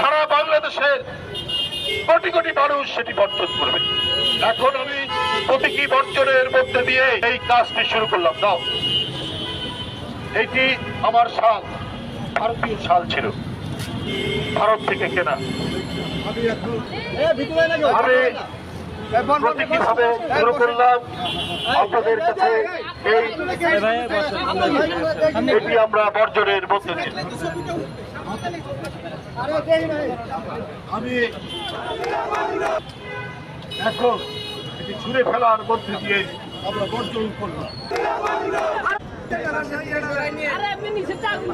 সারা বাংলাদেশের কোটি কোটি মানুষ সেটি বর্জন করবে। এখন আমি প্রতীকী বর্জনের মধ্যে দিয়ে এই কাজটি শুরু করলাম। দাও এটি আমার শাল ভারতীয় শাল ছিল। ভারত থেকে কেনা। আমি প্রতীকী ভাবে শুরু করলাম। আপনাদের কাছে এই এটি আমরা বর্জনের মধ্যে দিয়ে আমি এখন এটি ছুঁড়ে ফেলার মধ্যে দিয়ে আমরা বর্জন করলাম। আরে আপনি নিচে চাকু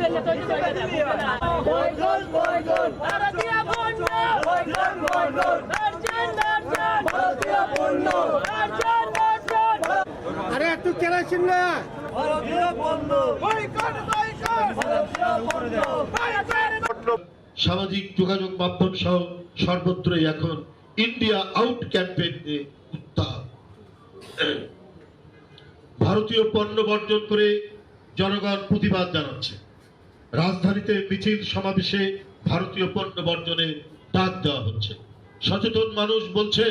সামাজিক যোগাযোগ মাধ্যম সহ সর্বত্রই এখন ইন্ডিয়া আউট ক্যাম্পেইন উত্তাপ ভারতীয় পণ্য বর্জন করে জনগণ প্রতিবাদ জানাচ্ছে। রাজধানীতে মিছিল সমাবেশে ভারতীয় পণ্য বর্জনে ডাক দেওয়া হচ্ছে। সচেতন মানুষ বলছে,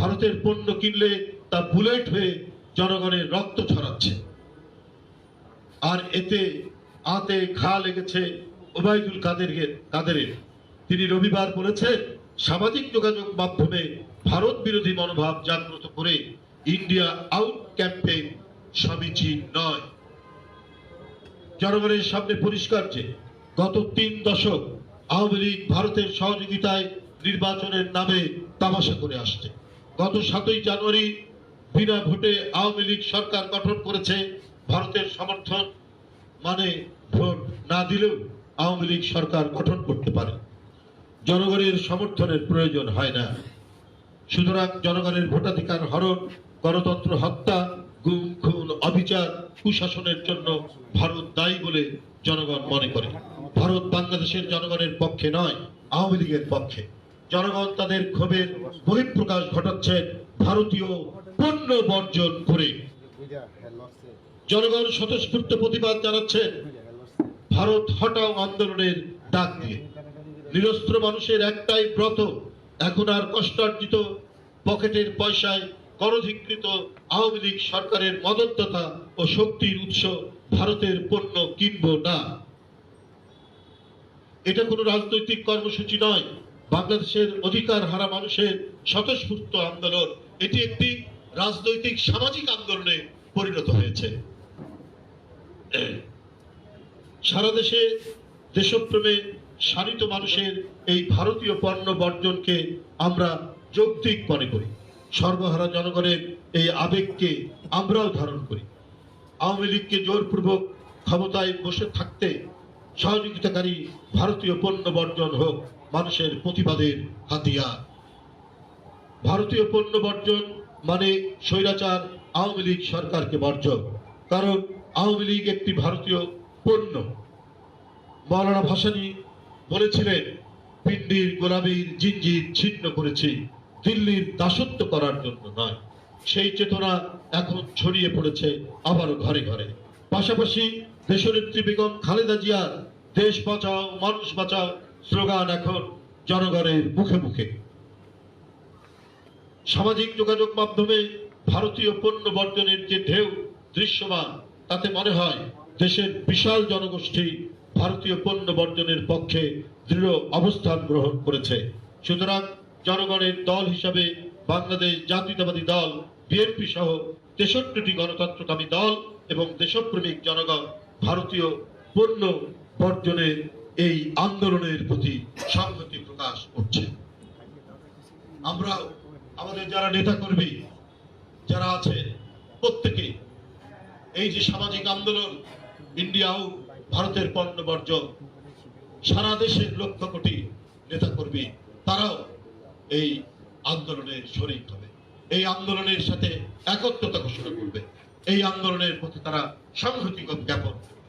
ভারতের পণ্য কিনলে তা বুলেট হয়ে জনগণের রক্ত ছড়াচ্ছে। আর এতে আতে ঘা লেগেছে ওবায়দুল কাদের কাদেরের। তিনি রবিবার বলেছেন, সামাজিক যোগাযোগ মাধ্যমে ভারত বিরোধী মনোভাব জাগ্রত করে ইন্ডিয়া আউট ক্যাম্পেইন সমীচীন নয়। জনগণের সামনে পরিষ্কার যে গত তিন দশক আওয়ামী লীগ ভারতের সহযোগিতায় নির্বাচনের নামে তামাশা করে আসছে। গত সাতই জানুয়ারি বিনা ভোটে আওয়ামী লীগ সরকার গঠন করেছে ভারতের সমর্থন মানে ভোট না দিলেও আওয়ামী লীগ সরকার গঠন করতে পারে। জনগণের সমর্থনের প্রয়োজন হয় না। সুতরাং জনগণের ভোটাধিকার হরণ, গণতন্ত্র হত্যা, গুম, খুন, অবিচার, কুশাসনের জন্য ভারত দায়ী বলে জনগণ মনে করে। ভারত বাংলাদেশের জনগণের পক্ষে নয়, আওয়ামী লীগের পক্ষে। জনগণ তাদের ক্ষোভের বহিঃপ্রকাশ ঘটাচ্ছেন ভারতীয় পণ্য বর্জন করে। জনগণ স্বতঃস্ফূর্ত প্রতিবাদ জানাচ্ছেন ভারত হটাও আন্দোলনের ডাক দিয়ে। নিরস্ত্র মানুষের একটাই ব্রত, এখন আর কষ্টার্জিত পকেটের পয়সায় গণধিকৃত আওয়ামী লীগ সরকারের মদতদাতা ও শক্তির উৎস ভারতের পণ্য কিনব না। এটা কোনো রাজনৈতিক কর্মসূচি নয়। বাংলাদেশের অধিকার হারা মানুষের স্বতঃস্ফূর্ত আন্দোলন। এটি একটি রাজনৈতিক সামাজিক আন্দোলনে পরিণত হয়েছে। সারা দেশে দেশপ্রেমে শানিত মানুষের এই ভারতীয় পণ্য বর্জনকে আমরা যৌক্তিক মনে করি। সর্বহারা জনগণের এই আবেগকে আমরাও ধারণ করি। আওয়ামী লীগকে জোরপূর্বক ক্ষমতায় বসে থাকতে সহযোগিতাকারী ভারতীয় পণ্য বর্জন হোক মানুষের প্রতিবাদের হাতিয়ার। ভারতীয় পণ্য বর্জন মানে স্বৈরাচার আওয়ামী লীগ সরকারকে বর্জন। কারণ আওয়ামী লীগ একটি ভারতীয় পণ্য। মৌলানা ভাসানী বলেছিলেন, পিন্ডির গোলামীর জিঞ্জির ছিন্ন করেছি, দিল্লির দাসত্ব করার জন্য নয়। সেই চেতনা এখন ছড়িয়ে পড়েছে আবারও ঘরে ঘরে। পাশাপাশি দেশনেত্রী বেগম খালেদা জিয়ার দেশ বাঁচাও, মানুষ বাঁচাও স্লোগান এখন জনগণের মুখে মুখে। সামাজিক যোগাযোগ মাধ্যমে ভারতীয় পণ্য বর্জনের যে ঢেউ দৃশ্যমান তাতে মনে হয় দেশের বিশাল জনগোষ্ঠী ভারতীয় পণ্য বর্জনের পক্ষে দৃঢ় অবস্থান গ্রহণ করেছে। সুতরাং জনগণের দল হিসাবে বাংলাদেশ জাতীয়তাবাদী দল, বিএনপি সহ তেষট্টিটি গণতন্ত্রকামী দল এবং দেশপ্রেমিক জনগণ ভারতীয় পণ্য বর্জনের এই আন্দোলনের প্রতি সংহতি প্রকাশ করছে। আমরা, আমাদের যারা নেতাকর্মী, যারা আছে, প্রত্যেকে এই যে সামাজিক আন্দোলন ইন্ডিয়াও ভারতের পণ্য বর্জন, সারা দেশের লক্ষ কোটি নেতাকর্মী, তারাও এই আন্দোলনের শরিক হবে। এই আন্দোলনের সাথে একত্রতা ঘোষণা করবে। এই আন্দোলনের প্রতি তারা সংহতি জ্ঞাপন করবে